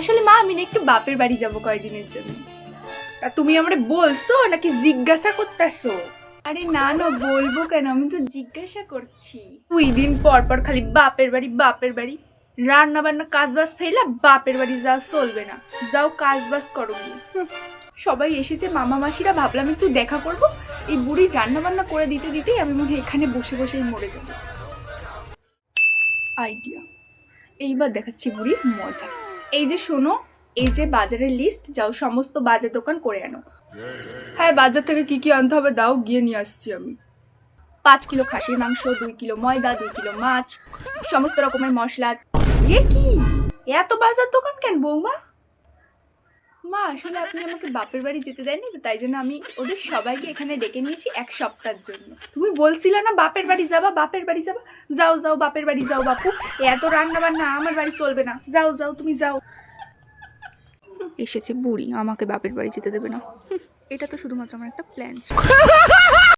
আসলে মা আমি না একটু বাপের বাড়ি যাব কয়দিনের জন্য। তা তুমি আমারে বলছো নাকি জিজ্ঞাসা করতেছো? আরে না না বলব কেন? আমি তো জিজ্ঞাসা করছি। দুই দিন পর পর খালি বাপের বাড়ি বাপের বাড়ি। রান্না বান্না কাজ বাজ থাইলা বাপের বাড়ি যাওয়া চলবে না। যাও কাজ বাজ করো সবাই এসেছে মামা মাসিরা ভাবলাম একটু দেখা করব। এই বুড়ির রান্না বান্না করে দিতে দিতেই আমি মনে হয় এখানে বসে বসেই মরে যাব। আইডিয়া। এইবার দেখাচ্ছি বুড়ির মজা। এই যে শোনো, এই যে বাজারের লিস্ট যাও সমস্ত বাজার দোকান করে আনো। হ্যাঁ বাজার থেকে কি কি আনতে হবে দাও, গিয়ে নিয়ে আসছি আমি। পাঁচ কিলো খাসির মাংস, দুই কিলো ময়দা, দুই কিলো মাছ, সমস্ত রকমের মশলা। এ কি? এত বাজার দোকান কেন বৌমা? মা, আসলে আপনি আমাকে বাপের বাড়ি যেতে দেননি তো, তাই জন্য আমি ওদের সবাইকে এখানে ডেকে নিয়েছি এক সপ্তাহের জন্য। তুমি বলছিলে না বাপের বাড়ি যাবা, বাপের বাড়ি যাবা? যাও যাও, বাপের বাড়ি যাও বাপু। এত রান্না বান্না আমার বাড়ি চলবে না। যাও যাও, তুমি যাও। এসেছে বুড়ি, আমাকে বাপের বাড়ি যেতে দেবে না। এটা তো শুধুমাত্র আমার একটা প্ল্যান